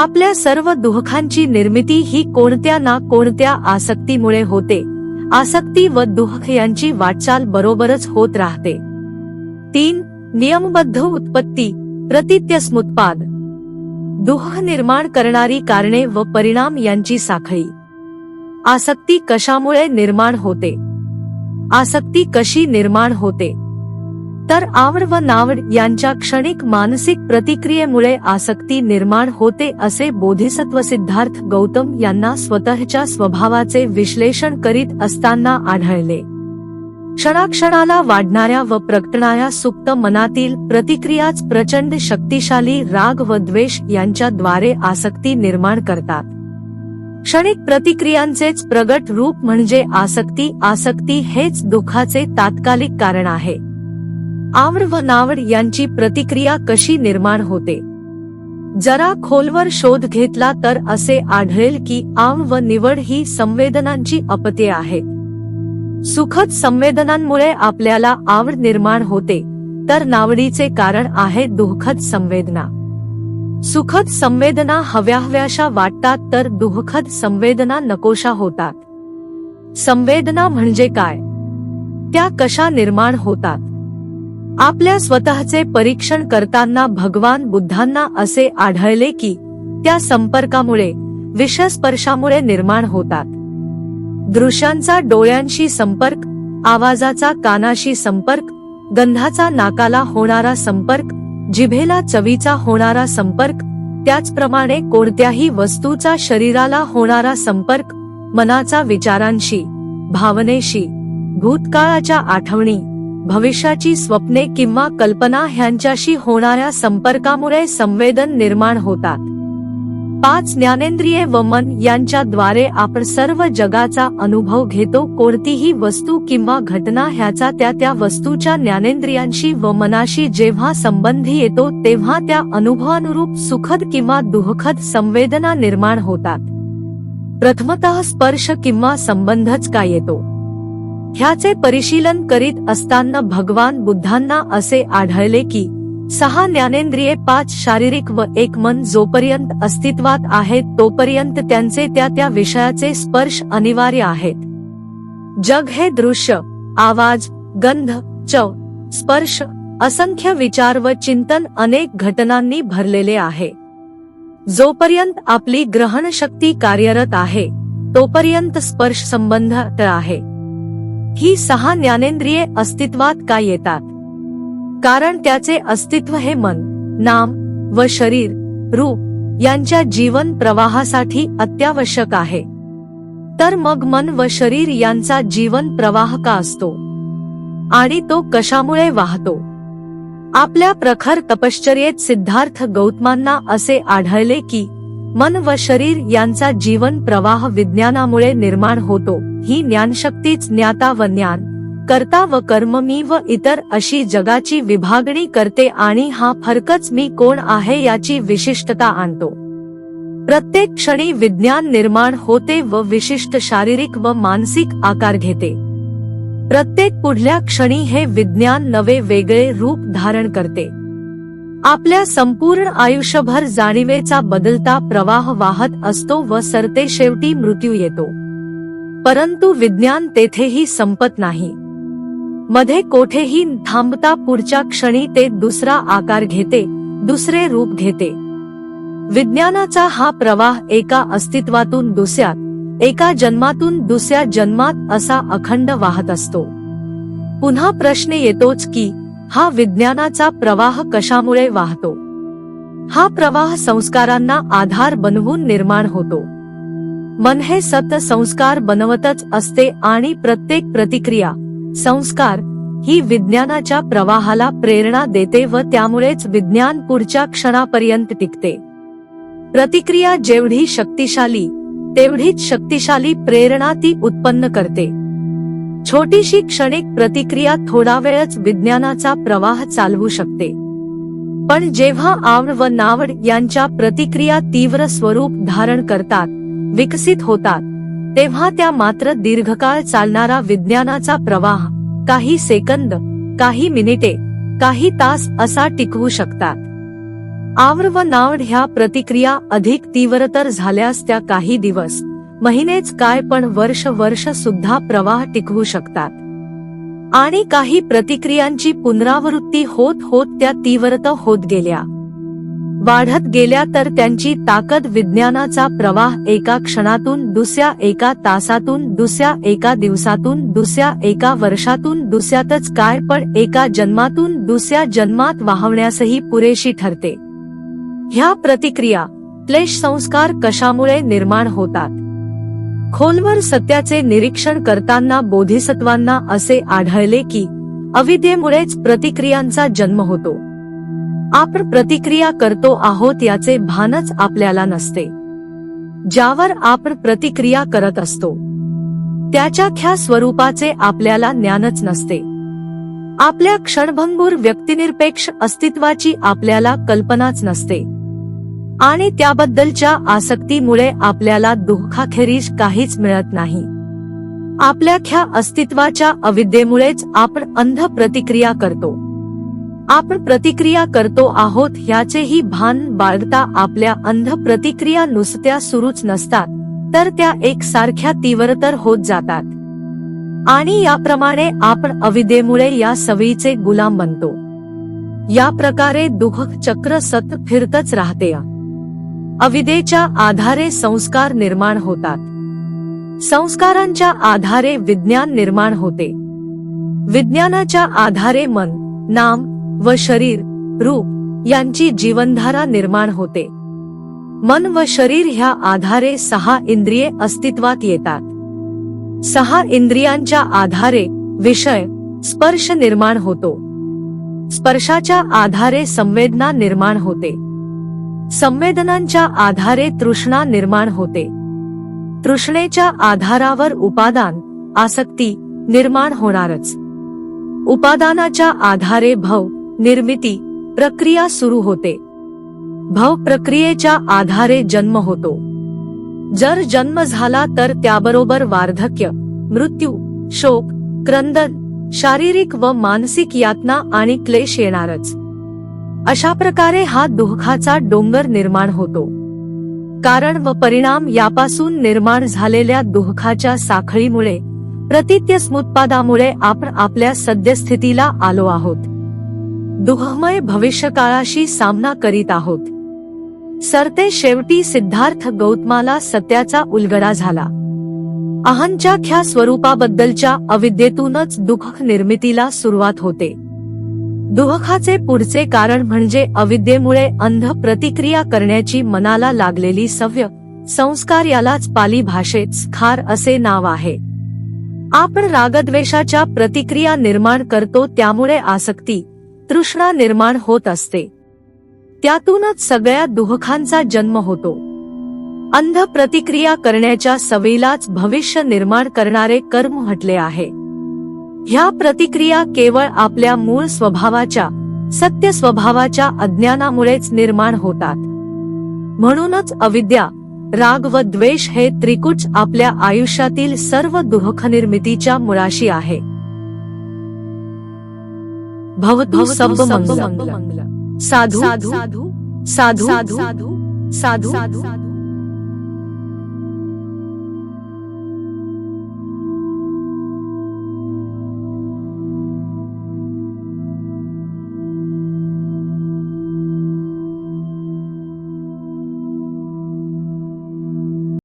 आपल्या सर्व दुःखांची निर्मिती ही कोणत्या ना कोणत्या आसक्तीमुळे होते. आसक्ती व दुःख यांची वाटचाल बरोबरच होत राहते. तीन नियमबद्ध उत्पत्ती प्रतित्यस्मुत्पाद. दुःख निर्माण करणारी कारणे व परिणाम यांची साखळी. आसक्ती कशामुळे निर्माण होते. आसक्ती कशी निर्माण होते. तर आवड व नावड यांच्या क्षणिक मानसिक प्रतिक्रियेमुळे आसक्ती निर्माण होते असे बोधिसत्व सिद्धार्थ गौतम यांना स्वतःच्या स्वभावाचे विश्लेषण करीत असताना आढळले. क्षणाक्षणाला वाढणाऱ्या व प्रकटणाऱ्या सुप्त मनातील प्रतिक्रियाच प्रचंड शक्तिशाली राग व द्वेष यांच्याद्वारे आसक्ती निर्माण करतात. क्षणिक प्रतिक्रियांचेच प्रगट रूप म्हणजे आसक्ती आसक्ती हेच दुःखाचे तात्कालिक कारण आहे. आवड व नावड यांची प्रतिक्रिया कशी निर्माण होते? जरा खोलवर शोध घेतला तर असे आढळेल की आव व निवड ही संवेदनांची अपत्ये आहे. सुखद संवेदनांमुळे आपल्याला आवड निर्माण होते तर नावडीचे कारण आहे दुःखद संवेदना. सुखद संवेदना हव्याहव्याशा वाटतात तर दुःखद संवेदना नकोशा होतात. संवेदना म्हणजे काय? त्या कशा निर्माण होतात? आपल्या स्वतःचे परीक्षण करताना भगवान बुद्धांना असे आढळले की त्या संपर्कामुळे विषस्पर्शामुळे निर्माण होतात. दृश्यांचा डोळ्यांशी संपर्क आवाजाचा कानाशी संपर्क गंधाचा नाकाला होणारा संपर्क जिभेला चवीचा होणारा संपर्क त्याचप्रमाणे कोणत्याही वस्तूचा शरीराला होणारा संपर्क मनाचा विचारांशी भावनेशी भूतकाळाच्या आठवणी भविष्याची स्वप्ने किंवा कल्पना ह्यांच्याशी होणाऱ्या संपर्कामुळे संवेदन निर्माण होतात. पाच ज्ञानेंद्रिये व मन यांच्याद्वारे आपण सर्व जगाचा अनुभव घेतो कोणतीही वस्तू किंवा घटना ह्याचा त्या त्या वस्तूच्या ज्ञानेंद्रियांशी व मनाशी जेव्हा संबंधी येतो तेव्हा त्या अनुभवानुरूप सुखद किंवा दुःखद संवेदना निर्माण होतात. प्रथमतः स्पर्श किंवा संबंधच का येतो? ह्याचे परिशीलन करीत असताना भगवान बुद्धांना असे आढळले की सहा ज्ञानेंद्रिये पाच शारीरिक व एक मन जोपर्यंत अस्तित्वात आहेत तोपर्यंत त्यांचे त्या त्या विषयाचे स्पर्श अनिवार्य आहेत. जग हे दृश्य आवाज गंध चव स्पर्श असंख्य विचार व चिंतन अनेक घटनांनी भरलेले आहे. जोपर्यंत आपली ग्रहणशक्ती कार्यरत आहे तोपर्यंत स्पर्श संबंध आहे. ही सहा ज्ञानेंद्रिये अस्तित्वात का येतात? कारण त्याचे अस्तित्व हे मन नाम व शरीर रूप यांच्या जीवन प्रवाहासाठी अत्यावश्यक आहे. तर मग मन व शरीर यांचा जीवन प्रवाह का असतो? आणि तो कशामुळे वाहतो? आपल्या प्रखर तपश्चर्येत सिद्धार्थ गौतमांना असे आढळले की मन व शरीर यांचा जीवन प्रवाह विज्ञानामुळे निर्माण होतो. ही ज्ञानशक्तीच ज्ञाता व ज्ञान. कर्ता व कर्म मी व इतर अशी जगाची विभागणी करते आणि हा फरकच मी कोण आहे याची विशिष्टता आणतो. प्रत्येक क्षणी विज्ञान निर्माण होते व विशिष्ट शारीरिक व मानसिक आकार घेते. प्रत्येक पुढल्या क्षणी हे विज्ञान नवे वेगळे रूप धारण करते. आपल्या संपूर्ण आयुष्यभर जाणीवेचा बदलता प्रवाह वाहत असतो व सरते शेवटी मृत्यू येतो. परंतु विज्ञान तेथेही संपत नाही. मध्ये कोठेही थांबता पुढच्या क्षणी ते दुसरा आकार घेते दुसरे रूप घेते. विज्ञानाचा हा प्रवाह एका अस्तित्वातून दुसऱ्यात एका जन्मातून दुसऱ्या जन्मात असा अखंड वाहत असतो. पुन्हा प्रश्न येतोच की हा विज्ञानाचा प्रवाह कशामुळे वाहतो? हा प्रवाह संस्कारांना आधार बनवून निर्माण होतो. मन हे सत संस्कार बनवतच असते आणि प्रत्येक प्रतिक्रिया संस्कार ही विज्ञानाच्या प्रवाहाला प्रेरणा देते व त्यामुळेच विज्ञान पुढच्या क्षणापर्यंत टिकते. प्रतिक्रिया जेवढी शक्तिशाली तेवढीच शक्तिशाली प्रेरणा ती उत्पन्न करते. छोटीशी क्षणिक प्रतिक्रिया थोडा वेळच विज्ञानाचा प्रवाह चालवू शकते. पण जेव्हा आवड व नावड यांच्या प्रतिक्रिया तीव्र स्वरूप धारण करतात विकसित होतात तेव्हा त्या मात्र दीर्घकाळ चालणारा विज्ञानाचा प्रवाह काही सेकंद काही मिनिटे काही तास असा टिकवू शकतात. आव्र व नावड ह्या प्रतिक्रिया अधिक तीव्रतर झाल्यास त्या काही दिवस महिनेच काय पण वर्ष वर्ष सुद्धा प्रवाह टिकवू शकतात. आणि काही प्रतिक्रियांची पुनरावृत्ती होत होत त्या तीव्रत होत गेल्या. वाढत गेल्या तर त्यांची ताकद विज्ञानाचा प्रवाह एका क्षणातून दुसऱ्या एका तासातून दुसऱ्या एका दिवसातून दुसऱ्या एका वर्षातून दुसऱ्यातच काय पण एका जन्मातून दुसऱ्या जन्मात वाहवण्यासही पुरेशी ठरते. ह्या प्रतिक्रिया क्लेश संस्कार कशामुळे निर्माण होतात? खोलवर सत्याचे निरीक्षण करताना बोधिसत्वांना असे आढळले की अविद्येमुळेच प्रतिक्रियांचा जन्म होतो. आपण प्रतिक्रिया करतो आहोत याचे भानच आपल्याला नसते. ज्यावर आपण प्रतिक्रिया करत असतो त्याच्या ख्या स्वरूपाचे आपल्याला ज्ञानच नसते. आपल्या क्षणभंगूर व्यक्तिनिरपेक्ष अस्तित्वाची आपल्याला कल्पनाच नसते. आणि त्याबद्दलच्या आसक्तीमुळे आपल्याला दुःखाखेरीज काहीच मिळत नाही. आपल्या ख्या अस्तित्वाच्या अविद्येमुळेच आपण अंध प्रतिक्रिया करतो. आपण प्रतिक्रिया करतो आहोत ह्याचेही भान बाळगता आपल्या अंध प्रतिक्रिया नुसत्या सुरूच नसतात तर त्या एकसारख्या तीव्रतर होत जातात. आणि याप्रमाणे आपण अविद्येमुळे या सवयीचे गुलाम बनतो. या प्रकारे दुःख चक्र सत फिरतच राहते अविदेच्या आधारे संस्कार निर्माण होतात. संस्कारांच्या आधारे विज्ञान निर्माण होते. विज्ञानाच्या आधारे मन नाम व शरीर रूप यांची जीवनधारा निर्माण होते. मन व शरीर ह्या आधारे सहा इंद्रिये अस्तित्वात येतात. सहा इंद्रियांच्या आधारे विषय स्पर्श निर्माण होतो. स्पर्शाच्या आधारे संवेदना निर्माण होते. संवेदनांच्या आधारे तृष्णा निर्माण होते. तृष्णेच्या आधारावर उपादान आसक्ती निर्माण होणारच. उपादानाच्या आधारे भव निर्मिती प्रक्रिया सुरू होते. भव प्रक्रियेच्या आधारे जन्म होतो. जर जन्म झाला तर त्याबरोबर वार्धक्य मृत्यू शोक क्रंदन शारीरिक व मानसिक यातना आणि क्लेश येणारच. अशा प्रकारे हा दुःखाचा डोंगर निर्माण होतो. कारण व परिणाम यापासून निर्माण झालेल्या दुःखाच्या साखळीमुळे प्रतित्य स्मुत्पादामुळे आपण आपल्या सद्यस्थितीला आलो आहोत. दुःखमय भविष्यकाळाशी सामना करीत आहोत. सरते शेवटी सिद्धार्थ गौतमाला सत्याचा उलगडा झाला. अहंच्या ख्या स्वरूपाबद्दलच्या अविद्येतूनच दुःख निर्मितीला सुरुवात होते. दुःखाचे पुढचे कारण म्हणजे अविद्येमुळे अंध प्रतिक्रिया करण्याची मनाला लागलेली सव्य. संस्कार यालाच पाली भाषेत खार असे नाव आहे. आपण रागद्वेषाच्या प्रतिक्रिया निर्माण करतो त्यामुळे आसक्ती तृष्णा निर्माण होत असते. त्यातूनच सगळ्या दुःखांचा जन्म होतो. अंध प्रतिक्रिया करण्याच्या सवयीलाच भविष्य निर्माण करणारे कर्म म्हटले आहे. ह्या प्रतिक्रिया केवळ आपल्या मूळ स्वभावाच्या सत्य स्वभावाच्या अज्ञानामुळेच निर्माण होतात म्हणूनच अविद्या राग व द्वेष हे त्रिकुट आपल्या आयुष्यातील सर्व दुःख निर्मितीच्या मुळाशी आहे भवतु सब मंगल साधू साधू साधू साधू साधू साधू